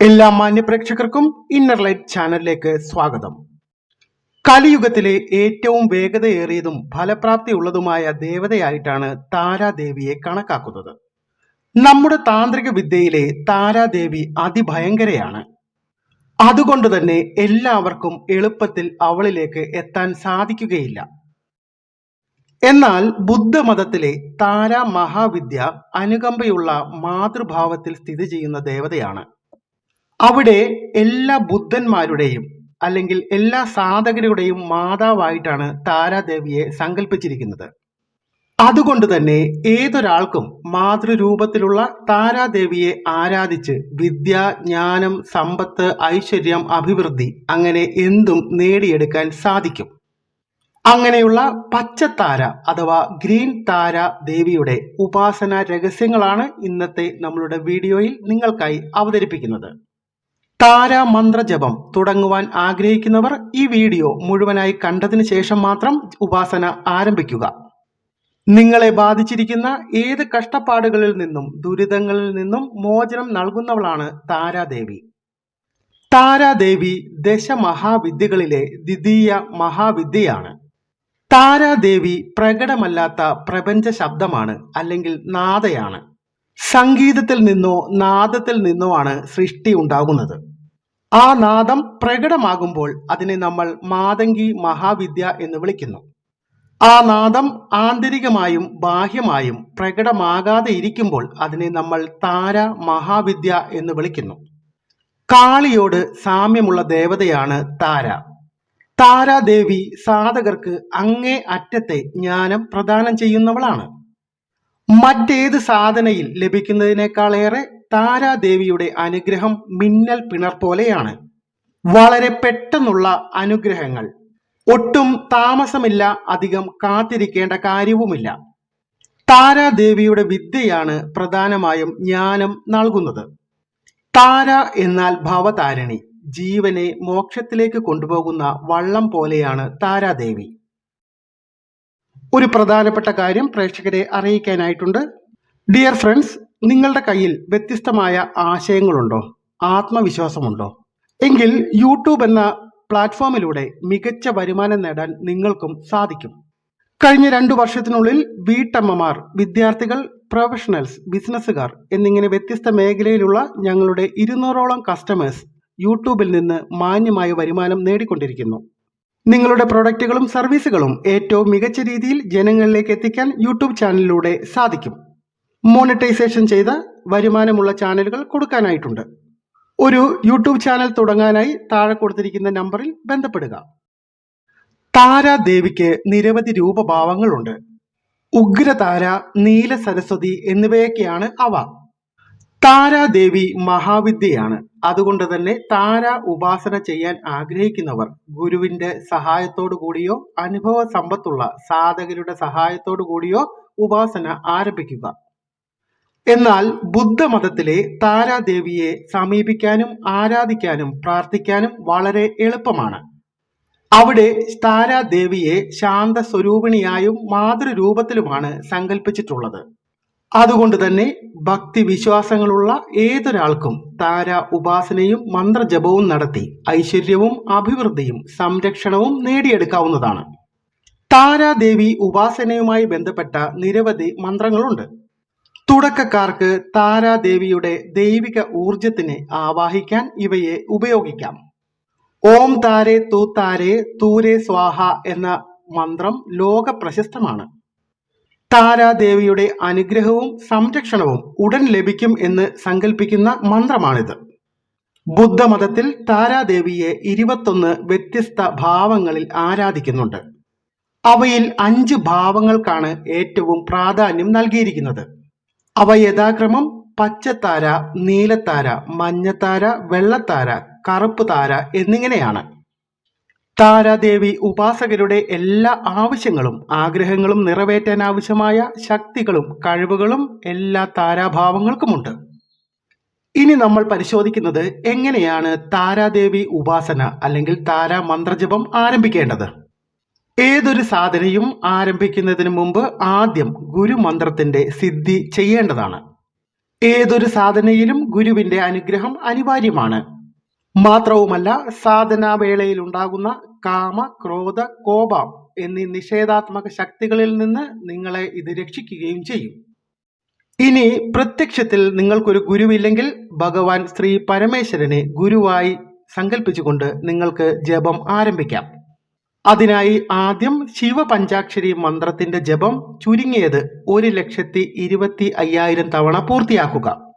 എല്ലാ മാന്യപ്രേക്ഷകർക്കും inner light ചാനലിലേക്ക് സ്വാഗതം. കലിയുഗത്തിലെ ഏറ്റവും വേഗതയേറിയതും ഫലപ്രാപ്തിയുള്ളതുമായ ദേവതയായിട്ടാണ് താരാദേവിയെ കണക്കാക്കുന്നത്. നമ്മുടെ താന്ത്രിക വിദ്യയിലെ താരാദേവി അതിഭയങ്കരയാണ്. അതുകൊണ്ട് തന്നെ എല്ലാവർക്കും എളുപ്പത്തിൽ അവളിലേക്ക് എത്താൻ സാധിക്കുകയില്ല. എന്നാൽ ബുദ്ധമതത്തിലെ താര മഹാവിദ്യ അനുകമ്പയുള്ള മാതൃഭാവത്തിൽ സ്ഥിതി ചെയ്യുന്ന ദേവതയാണ്. അവിടെ എല്ലാ ബുദ്ധന്മാരുടെയും അല്ലെങ്കിൽ എല്ലാ സാധകരുടെയും മാതാവായിട്ടാണ് താരാദേവിയെ സങ്കല്പിച്ചിരിക്കുന്നത് അതുകൊണ്ട് തന്നെ ഏതൊരാൾക്കും മാതൃരൂപത്തിലുള്ള താരാദേവിയെ ആരാധിച്ച് വിദ്യ ജ്ഞാനം സമ്പത്ത് ഐശ്വര്യം അഭിവൃദ്ധി അങ്ങനെ എന്തും നേടിയെടുക്കാൻ സാധിക്കും. അങ്ങനെയുള്ള പച്ചത്താര അഥവാ ഗ്രീൻ താര ദേവിയുടെ ഉപാസന രഹസ്യങ്ങളാണ് ഇന്നത്തെ നമ്മളുടെ വീഡിയോയിൽ നിങ്ങൾക്കായി അവതരിപ്പിക്കുന്നത്. താര മന്ത്രജപം തുടങ്ങുവാൻ ആഗ്രഹിക്കുന്നവർ ഈ വീഡിയോ മുഴുവനായി കണ്ടതിന് ശേഷം മാത്രം ഉപാസന ആരംഭിക്കുക. നിങ്ങളെ ബാധിച്ചിരിക്കുന്ന ഏത് കഷ്ടപ്പാടുകളിൽ നിന്നും ദുരിതങ്ങളിൽ നിന്നും മോചനം നൽകുന്നവളാണ് താരാദേവി. താരാദേവി ദശമഹാവിദ്യകളിലെ ദ്വിതീയ മഹാവിദ്യയാണ്. താരാദേവി പ്രകടമല്ലാത്ത പ്രപഞ്ച ശബ്ദമാണ് അല്ലെങ്കിൽ നാദയാണ്. സംഗീതത്തിൽ നിന്നോ നാദത്തിൽ നിന്നോ ആണ് സൃഷ്ടി ഉണ്ടാകുന്നത്. ആ നാദം പ്രകടമാകുമ്പോൾ അതിനെ നമ്മൾ മാതങ്കി മഹാവിദ്യ എന്ന് വിളിക്കുന്നു. ആ നാദം ആന്തരികമായും ബാഹ്യമായും പ്രകടമാകാതെ ഇരിക്കുമ്പോൾ അതിനെ നമ്മൾ താര മഹാവിദ്യ എന്ന് വിളിക്കുന്നു. കാളിയോട് സാമ്യമുള്ള ദേവതയാണ് താര. താരാദേവി സാധകർക്ക് അങ്ങേ അറ്റത്തെ ജ്ഞാനം പ്രദാനം ചെയ്യുന്നവളാണ്. മറ്റേത് സാധനയിൽ ലഭിക്കുന്നതിനേക്കാളേറെ താരാദേവിയുടെ അനുഗ്രഹം മിന്നൽ പിണർ പോലെയാണ്. വളരെ പെട്ടെന്നുള്ള അനുഗ്രഹങ്ങൾ. ഒട്ടും താമസമില്ല അധികം കാത്തിരിക്കേണ്ട കാര്യവുമില്ല. താരാദേവിയുടെ വിദ്യയാണ് പ്രധാനമായും ജ്ഞാനം നൽകുന്നത്. താര എന്നാൽ ഭവതാരിണി. ജീവനെ മോക്ഷത്തിലേക്ക് കൊണ്ടുപോകുന്ന വള്ളം പോലെയാണ് താരാദേവി. ഒരു പ്രധാനപ്പെട്ട കാര്യം പ്രേക്ഷകരെ അറിയിക്കാനായിട്ടുണ്ട്. ഡിയർ ഫ്രണ്ട്സ് നിങ്ങളുടെ കയ്യിൽ വ്യത്യസ്തമായ ആശയങ്ങളുണ്ടോ? ആത്മവിശ്വാസമുണ്ടോ? എങ്കിൽ യൂട്യൂബ് എന്ന പ്ലാറ്റ്ഫോമിലൂടെ മികച്ച വരുമാനം നേടാൻ നിങ്ങൾക്കും സാധിക്കും. കഴിഞ്ഞ രണ്ടു വർഷത്തിനുള്ളിൽ വീട്ടമ്മമാർ വിദ്യാർത്ഥികൾ പ്രൊഫഷണൽസ് ബിസിനസ്സുകാർ എന്നിങ്ങനെ വ്യത്യസ്ത മേഖലയിലുള്ള ഞങ്ങളുടെ ഇരുന്നൂറോളം കസ്റ്റമേഴ്സ് യൂട്യൂബിൽ നിന്ന് മാന്യമായ വരുമാനം നേടിക്കൊണ്ടിരിക്കുന്നു. നിങ്ങളുടെ പ്രൊഡക്റ്റുകളും സർവീസുകളും ഏറ്റവും മികച്ച രീതിയിൽ ജനങ്ങളിലേക്ക് എത്തിക്കാൻ യൂട്യൂബ് ചാനലിലൂടെ സാധിക്കും. മോണിറ്റൈസേഷൻ ചെയ്ത വരുമാനമുള്ള ചാനലുകൾ കൊടുക്കാനായിട്ടുണ്ട്. ഒരു യൂട്യൂബ് ചാനൽ തുടങ്ങാനായി താഴെ കൊടുത്തിരിക്കുന്ന നമ്പറിൽ ബന്ധപ്പെടുക. താരാദേവിക്ക് നിരവധി രൂപഭാവങ്ങളുണ്ട്. ഉഗ്രതാര നീല സരസ്വതി എന്നിവയൊക്കെയാണ് അവ. താരാദേവി മഹാവിദ്യയാണ്. അതുകൊണ്ട് തന്നെ താര ഉപാസന ചെയ്യാൻ ആഗ്രഹിക്കുന്നവർ ഗുരുവിന്റെ സഹായത്തോടു കൂടിയോ അനുഭവ സമ്പത്തുള്ള സാധകരുടെ സഹായത്തോടു കൂടിയോ ഉപാസന ആരംഭിക്കുക. എന്നാൽ ബുദ്ധമതത്തിലെ താരാദേവിയെ സമീപിക്കാനും ആരാധിക്കാനും പ്രാർത്ഥിക്കാനും വളരെ എളുപ്പമാണ്. അവിടെ താരാദേവിയെ ശാന്ത സ്വരൂപിണിയായും മാതൃരൂപത്തിലുമാണ് സങ്കല്പിച്ചിട്ടുള്ളത് അതുകൊണ്ട് തന്നെ ഭക്തി വിശ്വാസങ്ങളുള്ള ഏതൊരാൾക്കും താര ഉപാസനയും മന്ത്രജപവും നടത്തി ഐശ്വര്യവും അഭിവൃദ്ധിയും സംരക്ഷണവും നേടിയെടുക്കാവുന്നതാണ്. താരാദേവി ഉപാസനയുമായി ബന്ധപ്പെട്ട നിരവധി മന്ത്രങ്ങളുണ്ട്. തുടക്കക്കാർക്ക് താരാദേവിയുടെ ദൈവിക ഊർജത്തിനെ ആവാഹിക്കാൻ ഇവയെ ഉപയോഗിക്കാം. ഓം താരേ തൂ താരേ തൂരേ സ്വാഹ എന്ന മന്ത്രം ലോക പ്രശസ്തമാണ് താരാദേവിയുടെ അനുഗ്രഹവും സംരക്ഷണവും ഉടൻ ലഭിക്കും എന്ന് സങ്കല്പിക്കുന്ന മന്ത്രമാണിത്. ബുദ്ധമതത്തിൽ താരാദേവിയെ ഇരുപത്തൊന്ന് വ്യത്യസ്ത ഭാവങ്ങളിൽ ആരാധിക്കുന്നുണ്ട്. അവയിൽ അഞ്ച് ഭാവങ്ങൾക്കാണ് ഏറ്റവും പ്രാധാന്യം നൽകിയിരിക്കുന്നത്. അവ യഥാക്രമം പച്ചത്താര നീലത്താര മഞ്ഞത്താര വെള്ളത്താര കറുപ്പ് താര എന്നിങ്ങനെയാണ്. താരാദേവി ഉപാസകരുടെ എല്ലാ ആവശ്യങ്ങളും ആഗ്രഹങ്ങളും നിറവേറ്റാൻ ആവശ്യമായ ശക്തികളും കഴിവുകളും എല്ലാ താരാഭാവങ്ങൾക്കുമുണ്ട്. ഇനി നമ്മൾ പരിശോധിക്കുന്നത് എങ്ങനെയാണ് താരാദേവി ഉപാസന അല്ലെങ്കിൽ താരാ മന്ത്രജപം ആരംഭിക്കേണ്ടത്? ഏതൊരു സാധനയും ആരംഭിക്കുന്നതിന് മുമ്പ് ആദ്യം ഗുരുമന്ത്രത്തിന്റെ സിദ്ധി ചെയ്യേണ്ടതാണ്. ഏതൊരു സാധനയിലും ഗുരുവിന്റെ അനുഗ്രഹം അനിവാര്യമാണ്. മാത്രവുമല്ല സാധനാവേളയിൽ ഉണ്ടാകുന്ന കാമ ക്രോധ കോപം എന്നീ നിഷേധാത്മക ശക്തികളിൽ നിന്ന് നിങ്ങളെ ഇത് രക്ഷിക്കുകയും ചെയ്യും. ഇനി പ്രത്യക്ഷത്തിൽ നിങ്ങൾക്കൊരു ഗുരുവില്ലെങ്കിൽ ഭഗവാൻ ശ്രീ പരമേശ്വരനെ ഗുരുവായി സങ്കല്പിച്ചുകൊണ്ട് നിങ്ങൾക്ക് ജപം ആരംഭിക്കാം. അതിനായി ആദ്യം ശിവപഞ്ചാക്ഷരി മന്ത്രത്തിന്റെ ജപം ചുരുങ്ങിയത് ഒരു ലക്ഷത്തി ഇരുപത്തി അയ്യായിരം തവണ പൂർത്തിയാക്കുക.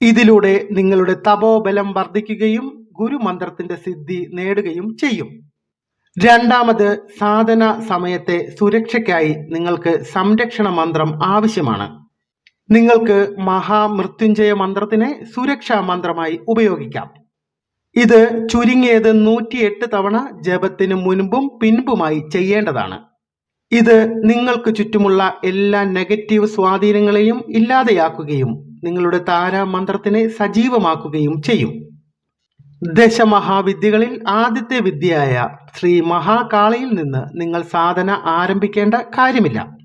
ഇതിലൂടെ നിങ്ങളുടെ തപോബലം വർദ്ധിക്കുകയും ഗുരുമന്ത്രത്തിന്റെ സിദ്ധി നേടുകയും ചെയ്യും. രണ്ടാമത് സാധന സമയത്തെ സുരക്ഷയ്ക്കായി നിങ്ങൾക്ക് സംരക്ഷണ മന്ത്രം ആവശ്യമാണ്. നിങ്ങൾക്ക് മഹാമൃത്യുഞ്ജയ മന്ത്രത്തിനെ സുരക്ഷാ മന്ത്രമായി ഉപയോഗിക്കാം. ഇത് ചുരുങ്ങിയത് നൂറ്റിയെട്ട് തവണ ജപത്തിന് മുൻപും പിൻപുമായി ചെയ്യേണ്ടതാണ്. ഇത് നിങ്ങൾക്ക് ചുറ്റുമുള്ള എല്ലാ നെഗറ്റീവ് സ്വാധീനങ്ങളെയും ഇല്ലാതെയാക്കുകയും നിങ്ങളുടെ താരാമന്ത്രത്തിനെ സജീവമാക്കുകയും ചെയ്യും. ദശമഹാവിദ്യകളിൽ ആദ്യത്തെ വിദ്യയായ ശ്രീ മഹാകാളിയിൽ നിന്ന് നിങ്ങൾ സാധന ആരംഭിക്കേണ്ട കാര്യമില്ല.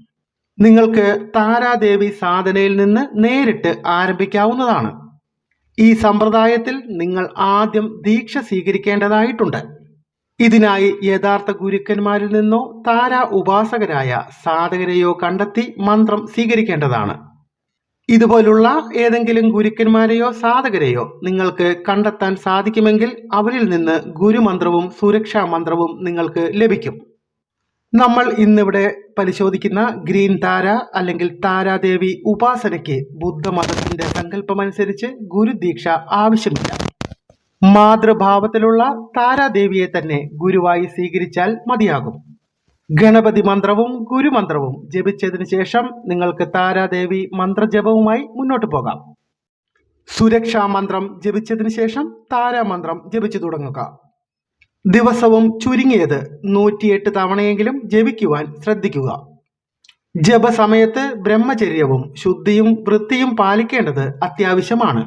നിങ്ങൾക്ക് താരാദേവി സാധനയിൽ നിന്ന് നേരിട്ട് ആരംഭിക്കാവുന്നതാണ്. ഈ സമ്പ്രദായത്തിൽ നിങ്ങൾ ആദ്യം ദീക്ഷ സ്വീകരിക്കേണ്ടതായിട്ടുണ്ട്. ഇതിനായി യഥാർത്ഥ ഗുരുക്കന്മാരിൽ നിന്നോ താര ഉപാസകരായ സാധകരെയോ കണ്ടെത്തി മന്ത്രം സ്വീകരിക്കേണ്ടതാണ്. ഇതുപോലുള്ള ഏതെങ്കിലും ഗുരുക്കന്മാരെയോ സാധകരെയോ നിങ്ങൾക്ക് കണ്ടെത്താൻ സാധിക്കുമെങ്കിൽ അവരിൽ നിന്ന് ഗുരുമന്ത്രവും സുരക്ഷാ മന്ത്രവും നിങ്ങൾക്ക് ലഭിക്കും. നമ്മൾ ഇന്നിവിടെ പരിശോധിക്കുന്ന ഗ്രീൻ താര അല്ലെങ്കിൽ താരാദേവി ഉപാസനയ്ക്ക് ബുദ്ധമതത്തിന്റെ സങ്കല്പമനുസരിച്ച് ഗുരുദീക്ഷ ആവശ്യമില്ല. മാതൃഭാവത്തിലുള്ള താരാദേവിയെ തന്നെ ഗുരുവായി സ്വീകരിച്ചാൽ മതിയാകും. ഗണപതി മന്ത്രവും ഗുരുമന്ത്രവും ജപിച്ചതിന് ശേഷം നിങ്ങൾക്ക് താരാദേവി മന്ത്രജപവുമായി മുന്നോട്ട് പോകാം. സുരക്ഷാ മന്ത്രം ജപിച്ചതിന് ശേഷം താരാമന്ത്രം ജപിച്ചു തുടങ്ങുക. ദിവസവും ചുരുങ്ങിയത് നൂറ്റിയെട്ട് തവണയെങ്കിലും ജപിക്കുവാൻ ശ്രദ്ധിക്കുക. ജപസമയത്ത് ബ്രഹ്മചര്യവും ശുദ്ധിയും വൃത്തിയും പാലിക്കേണ്ടത് അത്യാവശ്യമാണ്.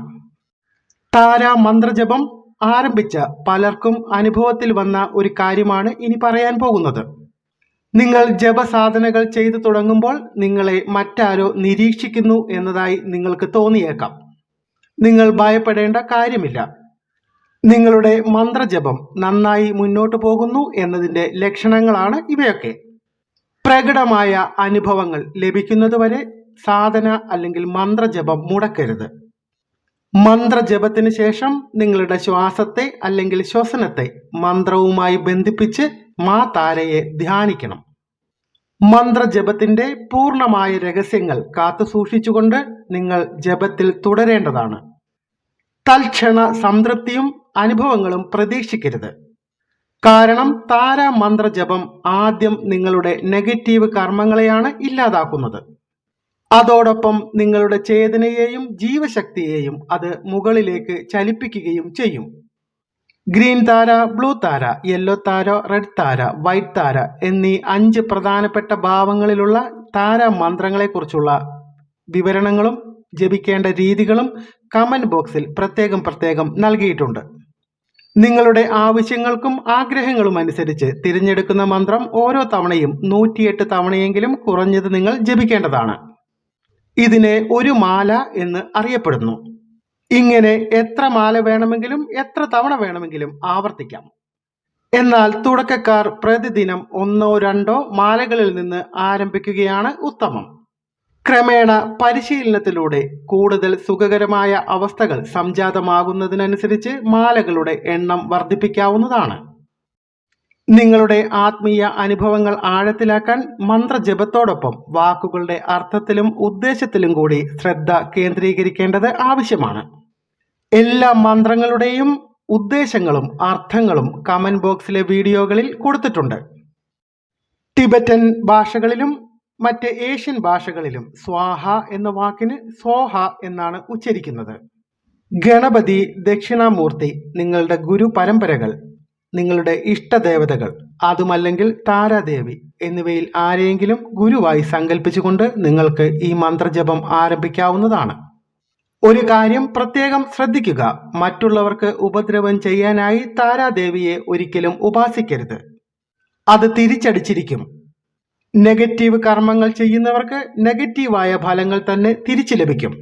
താരാ മന്ത്രജപം ആരംഭിച്ച പലർക്കും അനുഭവത്തിൽ വന്ന ഒരു കാര്യമാണ് ഇനി പറയാൻ പോകുന്നത്. നിങ്ങൾ ജപസാധനകൾ ചെയ്തു തുടങ്ങുമ്പോൾ നിങ്ങളെ മറ്റാരോ നിരീക്ഷിക്കുന്നു എന്നതായി നിങ്ങൾക്ക് തോന്നിയേക്കാം. നിങ്ങൾ ഭയപ്പെടേണ്ട കാര്യമില്ല. നിങ്ങളുടെ മന്ത്രജപം നന്നായി മുന്നോട്ട് പോകുന്നു എന്നതിന്റെ ലക്ഷണങ്ങളാണ് ഇവയൊക്കെ. പ്രകടമായ അനുഭവങ്ങൾ ലഭിക്കുന്നതുവരെ സാധന അല്ലെങ്കിൽ മന്ത്രജപം മുടക്കരുത്. മന്ത്രജപത്തിന് ശേഷം നിങ്ങളുടെ ശ്വാസത്തെ അല്ലെങ്കിൽ ശ്വസനത്തെ മന്ത്രവുമായി ബന്ധിപ്പിച്ച് മാ താരയെ ധ്യാനിക്കണം. മന്ത്രജപത്തിന്റെ പൂർണമായ രഹസ്യങ്ങൾ കാത്തു സൂക്ഷിച്ചുകൊണ്ട് നിങ്ങൾ ജപത്തിൽ തുടരേണ്ടതാണ്. തൽക്ഷണ സംതൃപ്തിയും അനുഭവങ്ങളും പ്രതീക്ഷിക്കരുത്. കാരണം താര മന്ത്രജപം ആദ്യം നിങ്ങളുടെ നെഗറ്റീവ് കർമ്മങ്ങളെയാണ് ഇല്ലാതാക്കുന്നത്. അതോടൊപ്പം നിങ്ങളുടെ ചേതനയെയും ജീവശക്തിയെയും അത് മുകളിലേക്ക് ചലിപ്പിക്കുകയും ചെയ്യും. ഗ്രീൻ താര ബ്ലൂ താര യെല്ലോ താര റെഡ് താര വൈറ്റ് താര എന്നീ അഞ്ച് പ്രധാനപ്പെട്ട ഭാവങ്ങളിലുള്ള താര മന്ത്രങ്ങളെക്കുറിച്ചുള്ള വിവരണങ്ങളും ജപിക്കേണ്ട രീതികളും കമന്റ് ബോക്സിൽ പ്രത്യേകം പ്രത്യേകം നൽകിയിട്ടുണ്ട്. നിങ്ങളുടെ ആവശ്യങ്ങൾക്കും ആഗ്രഹങ്ങളും അനുസരിച്ച് തിരഞ്ഞെടുക്കുന്ന മന്ത്രം ഓരോ തവണയും നൂറ്റിയെട്ട് തവണയെങ്കിലും കുറഞ്ഞത് നിങ്ങൾ ജപിക്കേണ്ടതാണ്. ഇതിനെ ഒരു മാല എന്ന് അറിയപ്പെടുന്നു. ഇങ്ങനെ എത്ര മാല വേണമെങ്കിലും എത്ര തവണ വേണമെങ്കിലും ആവർത്തിക്കാം. എന്നാൽ തുടക്കക്കാർ പ്രതിദിനം ഒന്നോ രണ്ടോ മാലകളിൽ നിന്ന് ആരംഭിക്കുകയാണ് ഉത്തമം. ക്രമേണ പരിശീലനത്തിലൂടെ കൂടുതൽ സുഖകരമായ അവസ്ഥകൾ സംജാതമാകുന്നതിനനുസരിച്ച് മാലകളുടെ എണ്ണം വർദ്ധിപ്പിക്കാവുന്നതാണ്. നിങ്ങളുടെ ആത്മീയ അനുഭവങ്ങൾ ആഴത്തിലാക്കാൻ മന്ത്രജപത്തോടൊപ്പം വാക്കുകളുടെ അർത്ഥത്തിലും ഉദ്ദേശത്തിലും കൂടി ശ്രദ്ധ കേന്ദ്രീകരിക്കേണ്ടത് ആവശ്യമാണ്. എല്ലാ മന്ത്രങ്ങളുടെയും ഉദ്ദേശങ്ങളും അർത്ഥങ്ങളും കമന്റ് ബോക്സിലെ വീഡിയോകളിൽ കൊടുത്തിട്ടുണ്ട്. ടിബറ്റൻ ഭാഷകളിലും മറ്റ് ഏഷ്യൻ ഭാഷകളിലും സ്വാഹ എന്ന വാക്കിന് സോഹ എന്നാണ് ഉച്ചരിക്കുന്നത്. ഗണപതി ദക്ഷിണാമൂർത്തി നിങ്ങളുടെ ഗുരു പരമ്പരകൾ നിങ്ങളുടെ ഇഷ്ടദേവതകൾ അതുമല്ലെങ്കിൽ താരാദേവി എന്നിവയിൽ ആരെയെങ്കിലും ഗുരുവായി സങ്കല്പിച്ചുകൊണ്ട് നിങ്ങൾക്ക് ഈ മന്ത്രജപം ആരംഭിക്കാവുന്നതാണ്. ഒരു കാര്യം പ്രത്യേകം ശ്രദ്ധിക്കുക. മറ്റുള്ളവർക്ക് ഉപദ്രവം ചെയ്യാനായി താരാദേവിയെ ഒരിക്കലും ഉപാസിക്കരുത്. അത് തിരിച്ചടിച്ചിരിക്കും. നെഗറ്റീവ് കർമ്മങ്ങൾ ചെയ്യുന്നവർക്ക് നെഗറ്റീവായ ഫലങ്ങൾ തന്നെ തിരിച്ചു ലഭിക്കും.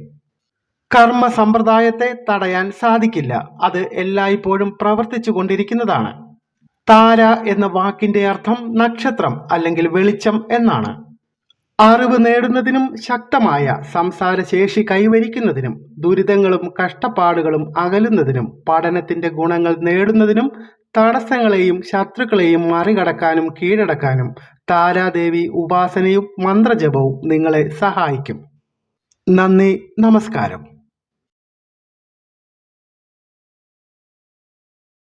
കർമ്മ സമ്പ്രദായത്തെ തടയാൻ സാധിക്കില്ല. അത് എല്ലായ്പ്പോഴും പ്രവർത്തിച്ചു കൊണ്ടിരിക്കുന്നതാണ്. താര എന്ന വാക്കിന്റെ അർത്ഥം നക്ഷത്രം അല്ലെങ്കിൽ വെളിച്ചം എന്നാണ്. അറിവ് നേടുന്നതിനും ശക്തമായ സംസാരശേഷി കൈവരിക്കുന്നതിനും ദുരിതങ്ങളും കഷ്ടപ്പാടുകളും അകലുന്നതിനും പഠനത്തിന്റെ ഗുണങ്ങൾ നേടുന്നതിനും തടസ്സങ്ങളെയും ശത്രുക്കളെയും മറികടക്കാനും കീഴടക്കാനും താരാദേവി ഉപാസനയും മന്ത്രജപവും നിങ്ങളെ സഹായിക്കും. നന്ദി നമസ്കാരം.